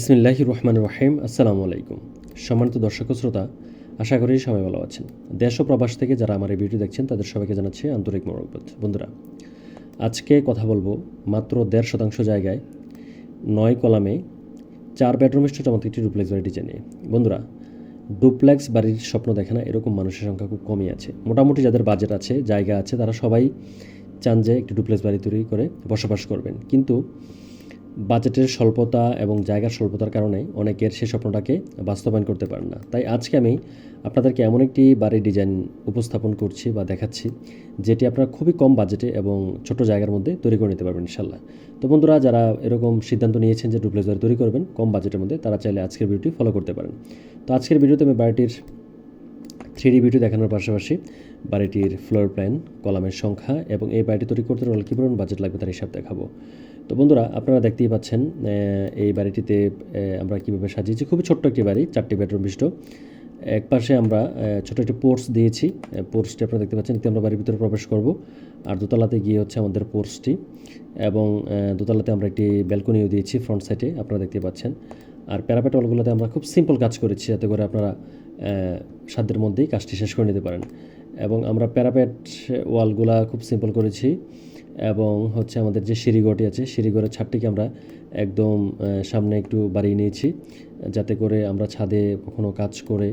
বিসমিল্লাহ রহমান রহিম, আসসালামু আলাইকুম। সম্মানিত দর্শক শ্রোতা, আশা করি সবাই ভালো আছেন। দেশ ও প্রবাস থেকে যারা আমার এই ভিডিও দেখছেন, তাদের সবাইকে জানাচ্ছি আন্তরিক মোরকবাদ বন্ধুরা, আজকে কথা বলব মাত্র দেড় শতাংশ জায়গায়, নয় কলামে চার বেডরুম স্টোর আমাদের একটি ডুপ্লেক্স বাড়ি ডিজাইনে বন্ধুরা, ডুপ্লেক্স বাড়ির স্বপ্ন দেখে না, এরকম মানুষের সংখ্যা খুব কমই আছে। মোটামুটি যাদের বাজেট আছে, জায়গা আছে, তারা সবাই চান যে একটি ডুপ্লেক্স বাড়ি তৈরি করে বসবাস করবেন। কিন্তু বাজেটের স্বল্পতা এবং জায়গার স্বল্পতার কারণে অনেকের সেই স্বপ্নটাকে বাস্তবায়ন করতে পারেন না। তাই আজকে আমি আপনাদেরকে এমন একটি বাড়ির ডিজাইন উপস্থাপন করছি বা দেখাচ্ছি, যেটি আপনারা খুবই কম বাজেটে এবং ছোট জায়গার মধ্যে তৈরি করে নিতে পারবেন ইনশাল্লাহ তো বন্ধুরা, যারা এরকম সিদ্ধান্ত নিয়েছেন যে ডুপ্লেক্স বাড়ি তৈরি করবেন কম বাজেটের মধ্যে, তারা চাইলে আজকের ভিডিওটি ফলো করতে পারেন। তো আজকের ভিডিওতে আমি বাড়িটির থ্রি ভিডিও দেখানোর পাশাপাশি বাড়িটির ফ্লোর প্ল্যান কলামের সংখ্যা এবং এই বাড়িটি তৈরি করতে হলে কী পরিমাণ বাজেট লাগবে তার হিসাব দেখাবো। তো বন্ধুরা, আপনারা দেখতেই পাচ্ছেন এই বাড়িটিতে আমরা কীভাবে সাজিয়েছি। খুবই ছোট্ট একটি বাড়ি, চারটি বেডরুম বিশিষ্ট। এক পাশে আমরা ছোট একটি পোর্স দিয়েছি। পোর্সটি আপনারা দেখতে পাচ্ছেন এতে আমরা বাড়ির ভিতরে প্রবেশ করব। আর দোতলাতে গিয়ে হচ্ছে আমাদের পোর্সটি এবং দোতলাতে আমরা একটি ব্যালকনিও দিয়েছি ফ্রন্ট সাইডে, আপনারা দেখতে পাচ্ছেন। আর প্যারাপেট ওয়ালগুলোতে আমরা খুব সিম্পল কাজ করেছি, যাতে করে আপনারা সাধ্যের মধ্যেই কাজটি শেষ করে নিতে পারেন। এবং আমরা প্যারাপেট ওয়ালগুলা খুব সিম্পল করেছি। এবং হচ্ছে আমাদের যে সিঁড়িঘরটি আছে, সিঁড়িঘরের ছাদটিকে আমরা একদম সামনে একটু বাড়িয়ে নিয়েছি, যাতে করে আমরা ছাদে কখনো কাজ করে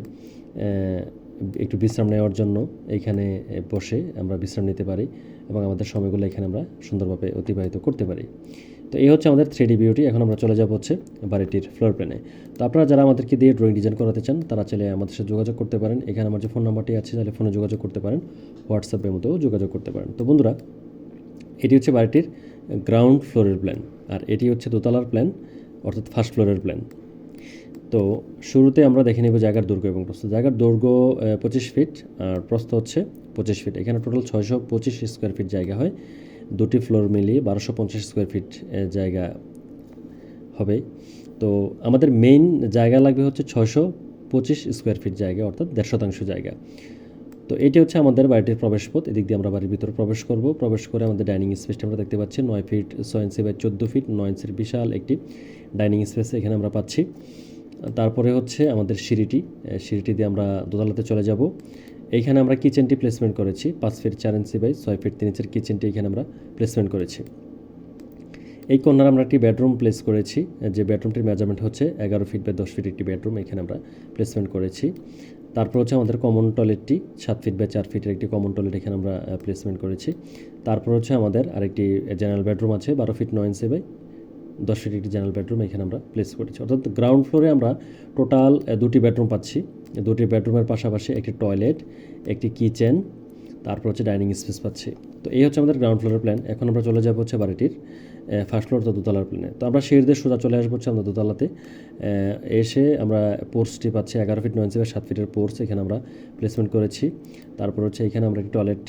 একটু বিশ্রাম নেওয়ার জন্য এইখানে বসে আমরা বিশ্রাম নিতে পারি এবং আমাদের সময়গুলো এখানে আমরা সুন্দরভাবে অতিবাহিত করতে পারি। তো এই হচ্ছে আমাদের থ্রি ডি বিউটি এখন আমরা চলে যাব হচ্ছে বাড়িটির ফ্লোর প্ল্যানে তো আপনারা যারা আমাদেরকে দিয়ে ড্রয়িং ডিজাইন করাতে চান, তারা চাইলে আমাদের সাথে যোগাযোগ করতে পারেন। এখানে আমার যে ফোন নাম্বারটি আছে, তাহলে ফোনে যোগাযোগ করতে পারেন হোয়াটসঅ্যাপের মতো যোগাযোগ করতে পারেন। তো বন্ধুরা এটি হচ্ছে বাড়িটির গ্রাউন্ড ফ্লোরের প্ল্যান আর এটি হচ্ছে দোতলার প্ল্যান অর্থাৎ ফার্স্ট ফ্লোরের প্ল্যান তো শুরুতে আমরা দেখে নেব জায়গার দৈর্ঘ্য এবং প্রস্থ। জায়গার দৈর্ঘ্য পঁচিশ ফিট আর প্রস্থ হচ্ছে পঁচিশ ফিট এখানে টোটাল ছয়শো পঁচিশ স্কোয়ার ফিট জায়গা হয়। দুটি ফ্লোর মিলিয়ে বারোশো পঞ্চাশ স্কোয়ার ফিট জায়গা হবে। তো আমাদের মেইন জায়গা লাগবে হচ্ছে ছয়শো পঁচিশ স্কোয়ার ফিট জায়গা, অর্থাৎ দেড় শতাংশ জায়গা। তো এটি হচ্ছে আমাদের বাড়িটির প্রবেশপথ। এদিক দিয়ে আমরা বাড়ির ভিতরে প্রবেশ করব। প্রবেশ করে আমাদের ডাইনিং স্পেসটা আমরা দেখতে পাচ্ছি। নয় ফিট, ছয় ইঞ্চি বাই চোদ্দ ফিট, নয় ইঞ্চির বিশাল একটি ডাইনিং স্পেস এখানে আমরা পাচ্ছি। তারপরে হচ্ছে আমাদের সিঁড়িটি। সিঁড়িটি দিয়ে আমরা দোতলাতে চলে যাব। এইখানে আমরা কিচেনটি প্লেসমেন্ট করেছি। পাঁচ ফিট চার ইঞ্চি বাই ছয় ফিট তিন ইঞ্চের কিচেনটি এখানে আমরা প্লেসমেন্ট করেছি। এই কর্নার আমরা একটি বেডরুম প্লেস করেছি। যে বেডরুমটির মেজারমেন্ট হচ্ছে এগারো ফিট বাই দশ ফিট একটি বেডরুম এখানে আমরা প্লেসমেন্ট করেছি। তারপর হচ্ছে আমাদের কমন টয়লেটটি সাত ফিট বাই চার ফিটের একটি কমন টয়লেট এখানে আমরা প্লেসমেন্ট করেছি। তারপর হচ্ছে আমাদের আরেকটি জেনারেল বেডরুম আছে, বারো ফিট নয় ইঞ্চি বাই দশ ফিট একটি জেনারেল বেডরুম এখানে আমরা প্লেস করেছি। অর্থাৎ গ্রাউন্ড ফ্লোরে আমরা টোটাল দুটি বেডরুম পাচ্ছি। দুটি বেডরুমের পাশাপাশি একটি টয়লেট একটি কিচেন তারপর হচ্ছে ডাইনিং স্পেস পাচ্ছি। তো এই হচ্ছে আমাদের গ্রাউন্ড ফ্লোরের প্ল্যান এখন আমরা চলে যাব হচ্ছে বাড়িটির। ফার্স্ট ফ্লোর তো দোতলার প্লেনে তো আমরা সিঁড়ি দিয়ে সোজা চলে আসব হচ্ছে আমরা দোতলাতে। এসে আমরা পোর্সটি পাচ্ছি এগারো ফিট নয় ইঞ্চি সাত ফিটের পোর্স এখানে আমরা প্লেসমেন্ট করেছি। তারপর হচ্ছে এখানে আমরা একটি টয়লেট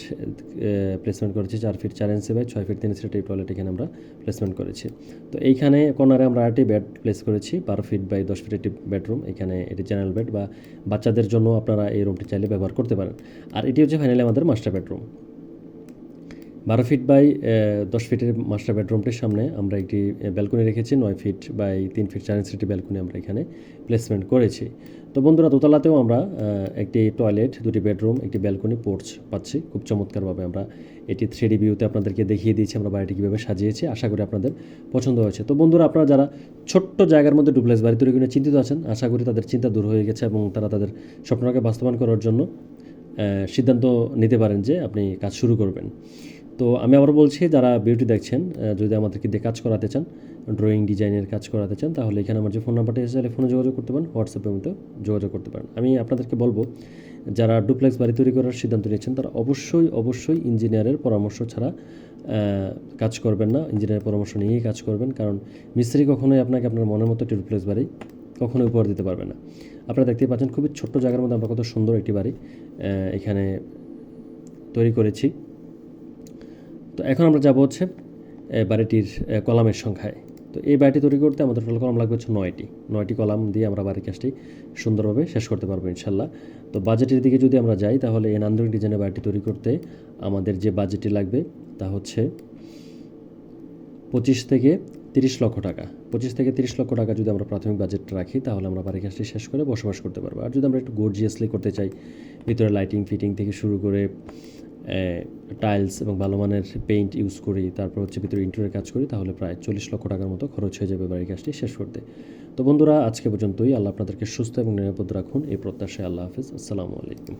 প্লেসমেন্ট করেছি চার ফিট চার ইঞ্চি বাই ছয় ফিট তিন একটি টয়লেট এখানে আমরা প্লেসমেন্ট করেছি। তো এইখানে কর্নারে আমরা আরেকটি বেড প্লেস করেছি, বারো ফিট বাই দশ ফিট একটি বেডরুম এখানে এটি জেনারেল বেড বা বাচ্চাদের জন্য আপনারা এই রুমটি চাইলে ব্যবহার করতে পারেন। আর এটি হচ্ছে ফাইনালি আমাদের মাস্টার বেডরুম বারো ফিট বাই দশ ফিটের মাস্টার বেডরুমটির সামনে আমরা একটি ব্যালকনি রেখেছি। নয় ফিট বাই তিন ফিট চার ইঞ্চি একটি ব্যালকনি আমরা এখানে প্লেসমেন্ট করেছি। তো বন্ধুরা, দোতলাতেও আমরা একটি টয়লেট দুটি বেডরুম একটি ব্যালকনি পোর্চ পাচ্ছি। খুব চমৎকারভাবে আমরা এটি থ্রি ভিউতে আপনাদেরকে দেখিয়ে দিয়েছি, আমরা বাড়িটি কীভাবে সাজিয়েছি। আশা করি আপনাদের পছন্দ হয়েছে। তো বন্ধুরা, আপনারা যারা ছোট্ট জায়গার মধ্যে ডুপ্লেক্স বাড়ি তৈরি করে চিন্তিত আছেন, আশা করি তাদের চিন্তা দূর হয়ে গেছে এবং তারা তাদের স্বপ্নকে বাস্তবায়ন করার জন্য সিদ্ধান্ত নিতে পারেন যে আপনি কাজ শুরু করবেন। তো আমি আবার বলছি, যারা বিউটি দেখছেন যদি আমাদেরকে দিয়ে কাজ করাতে চান ড্রয়িং ডিজাইনের কাজ করাতে চান, তাহলে এখানে আমার যে ফোন নাম্বারটা এসে তাহলে ফোনে যোগাযোগ করতে পারেন হোয়াটসঅ্যাপের মধ্যে যোগাযোগ করতে পারেন। আমি আপনাদেরকে বলব, যারা ডুপ্লেক্স বাড়ি তৈরি করার সিদ্ধান্ত নিয়েছেন, তারা অবশ্যই অবশ্যই ইঞ্জিনিয়ারের পরামর্শ ছাড়া কাজ করবেন না। ইঞ্জিনিয়ারের পরামর্শ নিয়েই কাজ করবেন, কারণ মিস্ত্রি কখনোই আপনাকে আপনার মনের মতো একটি ডুপ্লেক্স বাড়ি কখনোই উপহার দিতে পারবে না। আপনারা দেখতেই পাচ্ছেন, খুবই ছোট্ট জায়গার মধ্যে আমরা কত সুন্দর একটি বাড়ি এখানে তৈরি করেছি। তো এখন আমরা যাব হচ্ছে বাড়িটির কলামের সংখ্যায়। তো এই বাড়িটি তৈরি করতে আমাদের টোটাল কলাম লাগবে হচ্ছে নয়টি। নয়টি কলাম দিয়ে আমরা বাড়ির কাজটি সুন্দরভাবে শেষ করতে পারব ইনশাল্লাহ। তো বাজেটের দিকে যদি আমরা যাই, তাহলে এই নান্দনিক ডিজাইনের বাড়িটি তৈরি করতে আমাদের যে বাজেটটি লাগবে, তা হচ্ছে পঁচিশ থেকে তিরিশ লক্ষ টাকা। পঁচিশ থেকে তিরিশ লক্ষ টাকা যদি আমরা প্রাথমিক বাজেট রাখি, তাহলে আমরা বাড়ির কাজটি শেষ করে বসবাস করতে পারব। আর যদি আমরা একটু গর্জিয়াসলি করতে চাই, ভিতরে লাইটিং ফিটিং থেকে শুরু করে টাইলস এবং ভালো মানের পেইন্ট ইউজ করি, তারপর হচ্ছে ভিতরে ইন্টারের কাজ করি, তাহলে প্রায় চল্লিশ লক্ষ টাকার মতো খরচ হয়ে যাবে বাড়ির কাজটি শেষ করতে। তো বন্ধুরা, আজকে পর্যন্তই। আল্লাহ আপনাদেরকে সুস্থ এবং নিরাপদ রাখুন। এই প্রত্যাশায় আল্লাহ হাফিজ। আসসালামু আলাইকুম।